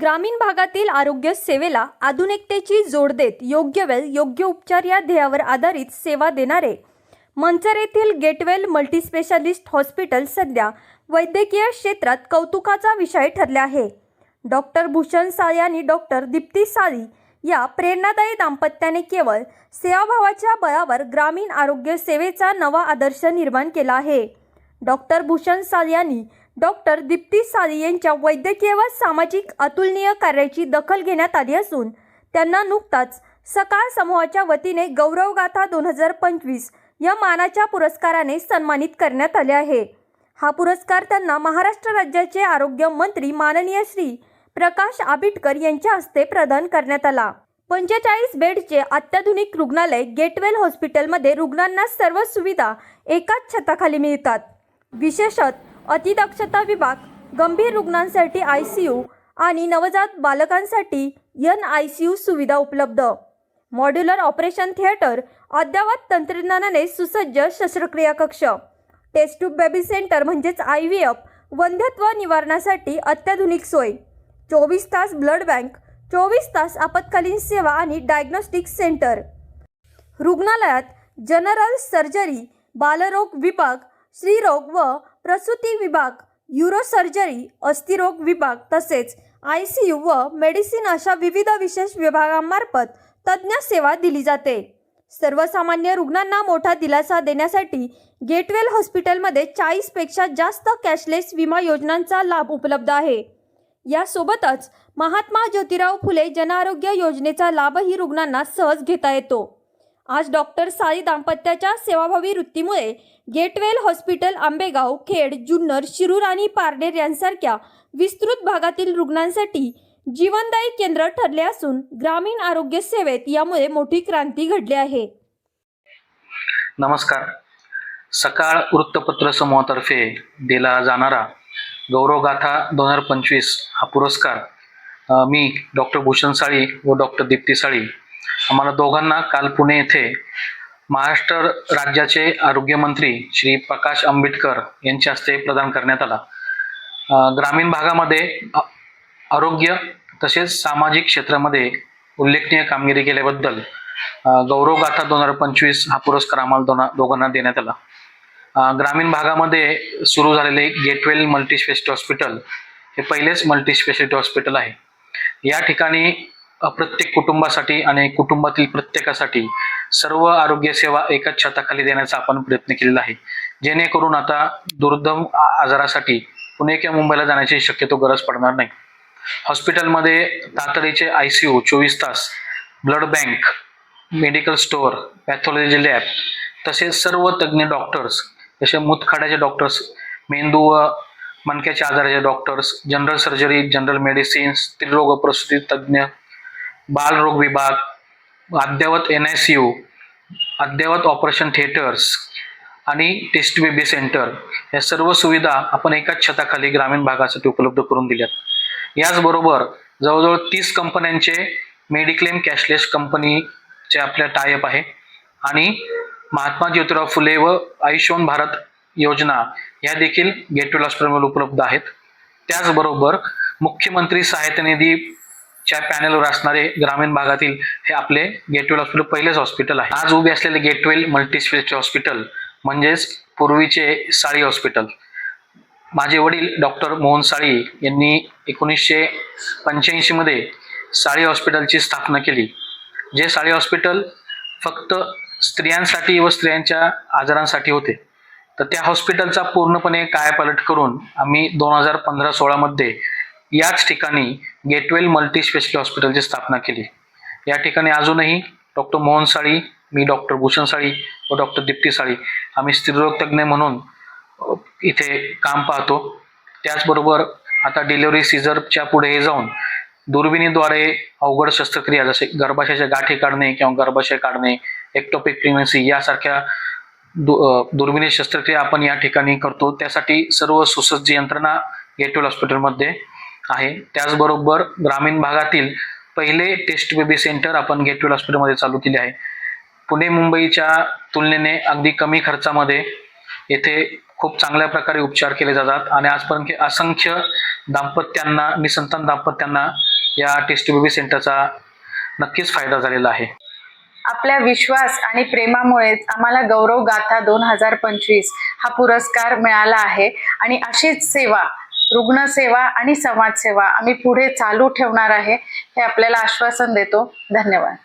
ग्रामीण भागातील आरोग्य सेवेला आधुनिकतेची जोड देत योग्य वेळ योग्य उपचार या ध्येयावर आधारित सेवा देणारे मंचर येथील गेटवेल मल्टीस्पेशालिस्ट हॉस्पिटल सध्या वैद्यकीय क्षेत्रात कौतुकाचा विषय ठरला आहे. डॉक्टर भूषण साळी आणि डॉक्टर दीप्ती साळी या प्रेरणादायी दाम्पत्याने केवळ सेवाभावाच्या बळावर ग्रामीण आरोग्य सेवेचा नवा आदर्श निर्माण केला आहे. डॉक्टर भूषण साळी यांनी डॉक्टर दीप्ती साली यांच्या वैद्यकीय व सामाजिक अतुलनीय कार्याची दखल घेण्यात आली असून त्यांना नुकताच सकाळ समूहाच्या वतीने गौरवगाथा दोन हजार पंचवीस या मानाच्या पुरस्काराने सन्मानित करण्यात आले आहे. हा पुरस्कार त्यांना महाराष्ट्र राज्याचे आरोग्य मंत्री माननीय श्री प्रकाश आबिटकर यांच्या हस्ते प्रदान करण्यात आला. पंचेचाळीस बेडचे अत्याधुनिक रुग्णालय गेटवेल हॉस्पिटलमध्ये रुग्णांना सर्व सुविधा एकाच छताखाली मिळतात. विशेषत अतिदक्षता विभाग गंभीर रुग्णांसाठी आय सी यू आणि नवजात बालकांसाठी यन आय सी यू सुविधा उपलब्ध. मॉड्युलर ऑपरेशन थिएटर अद्ययावत तंत्रज्ञानाने सुसज्ज शस्त्रक्रिया कक्ष. टेस्ट ट्यूब बेबी सेंटर म्हणजेच आय व्ही एफ वंध्यत्व निवारणासाठी अत्याधुनिक सोय. चोवीस तास ब्लड बँक चोवीस तास आपत्कालीन सेवा आणि डायग्नोस्टिक सेंटर. रुग्णालयात जनरल सर्जरी बालरोग विभाग स्त्रीरोग व प्रसूती विभाग युरोसर्जरी अस्थिरोग विभाग तसेच आय सी यू व मेडिसिन अशा विविध विशेष विभागांमार्फत तज्ज्ञ सेवा दिली जाते. सर्वसामान्य रुग्णांना मोठा दिलासा देण्यासाठी गेटवेल हॉस्पिटलमध्ये चाळीसपेक्षा जास्त कॅशलेस विमा योजनांचा लाभ उपलब्ध आहे. यासोबतच महात्मा ज्योतिराव फुले जनआरोग्य योजनेचा लाभही रुग्णांना सहज घेता येतो. आज डॉक्टर साई दाम्पत्याच्या सेवाभावी वृत्तीमुळे गेटवेल हॉस्पिटल आंबेगाव खेड जुन्नर शिरूर आणि पारनेर यांसारख्या विस्तृत भागातील रुग्णांसाठी जीवनदायी केंद्र ठरले असून ग्रामीण आरोग्य सेवेत यामुळे मोठी क्रांती घडली आहे. नमस्कार. सकाळ वृत्तपत्र समूहातर्फे दिला जाणारा गौरवगाथा दोन हजार पंचवीस हा पुरस्कार मी डॉक्टर भूषण साळी व डॉक्टर दीप्ती साळी आम्हाला दोघांना काल पुणे येथे महाराष्ट्र राज्याचे आरोग्यमंत्री श्री प्रकाश आंबेडकर यांच्या हस्ते प्रदान करण्यात आला. ग्रामीण भागामध्ये आरोग्य तसेच सामाजिक क्षेत्रामध्ये उल्लेखनीय कामगिरी केल्याबद्दल गौरव गौरवगाथा दोन हजार पंचवीस हा पुरस्कार आम्हाला दोना दोघांना देण्यात आला. ग्रामीण भागामध्ये सुरू झालेले गेटवेल मल्टीस्पेशलिटी हॉस्पिटल हे पहिलेच मल्टीस्पेशलिटी हॉस्पिटल आहे. या ठिकाणी प्रत्येक कुटुंबासाठी आणि कुटुंबातील प्रत्येकासाठी सर्व आरोग्य सेवा एकाच छताखाली देण्याचा आपण प्रयत्न केलेला आहे. जेणेकरून आता दुर्दम आजारासाठी पुणे किंवा मुंबईला जाण्याची शक्यतो गरज पडणार नाही. हॉस्पिटलमध्ये तातडीचे आय सी यू चोवीस तास blood bank medical store pathology lab तसेच सर्व तज्ज्ञ डॉक्टर्स जसे मूतखड्याचे डॉक्टर्स मेंदू व मणक्याच्या आजाराचे doctors general surgery general medicine स्त्रीरोग प्रसूती तज्ज्ञ बालरोग विभाग अद्ययावत एन आय सी यू अद्ययावत ऑपरेशन थिएटर्स आणि टेस्ट बेबी सेंटर या सर्व सुविधा आपण एकाच छताखाली ग्रामीण भागासाठी उपलब्ध करून दिल्यात. याचबरोबर जवळजवळ तीस कंपन्यांचे मेडिक्लेम कॅशलेस कंपनीचे आपल्या टायअप आहे आणि महात्मा ज्योतिराव फुले व आयुष्यमान भारत योजना या देखील गेटवेल हॉस्पिटलमध्ये उपलब्ध आहेत. त्याचबरोबर मुख्यमंत्री सहायता च्या पॅनलवर असणारे ग्रामीण भागातील हे आपले गेटवेल हॉस्पिटल पहिलेच हॉस्पिटल आहे. आज उभे असलेले गेटवेल मल्टीस्पेसचे हॉस्पिटल म्हणजेच पूर्वीचे साळी हॉस्पिटल माझे वडील डॉक्टर मोहन साळी यांनी एकोणीसशे पंच्याऐंशीमध्ये साळी हॉस्पिटलची स्थापना केली. जे साळी हॉस्पिटल फक्त स्त्रियांसाठी व स्त्रियांच्या आजारांसाठी होते. तर त्या हॉस्पिटलचा पूर्णपणे कायापालट करून आम्ही दोन हजार पंधरा सोळामध्ये याच ठिकाणी गेटवेल मल्टी स्पेशालिटी हॉस्पिटलची स्थापना केली. या ठिकाणी अजूनही डॉक्टर मोहन साळी मी डॉक्टर भूषण साळी व डॉक्टर दीप्ती साळी आम्ही स्त्रीरोग तज्ज्ञ म्हणून इथे काम पाहतो. त्याचबरोबर आता डिलिव्हरी सीझरच्या पुढे जाऊन दुर्बिणीद्वारे अवघड शस्त्रक्रिया जसे गर्भाशयाच्या गाठी काढणे किंवा गर्भाशय काढणे एक्टोपिक प्रेग्नन्सी यासारख्या दु दुर्बिणी शस्त्रक्रिया आपण या ठिकाणी करतो. त्यासाठी सर्व सुसज्ज यंत्रणा गेटवेल हॉस्पिटलमध्ये आहे. त्याचबरोबर ग्रामीण भागातील पहिले टेस्ट बेबी सेंटर आपण गेटवेल हॉस्पिटलमध्ये चालू केले आहे. पुणे मुंबईच्या तुलनेने अगदी कमी खर्चामध्ये येथे खूप चांगल्या प्रकारे उपचार केले जातात आणि आजपर्यंत असंख्य दाम्पत्यांना निसंतान दाम्पत्यांना या टेस्ट बेबी सेंटरचा नक्कीच फायदा झालेला आहे. आपल्या विश्वास आणि प्रेमामुळेच आम्हाला गौरव गाथा दोन हजार पंचवीस हा पुरस्कार मिळाला आहे आणि अशीच सेवा रुग्णसेवा आणि समाजसेवा आम्ही पुढे चालू ठेवणार आहे हे आपल्याला आश्वासन देतो. धन्यवाद.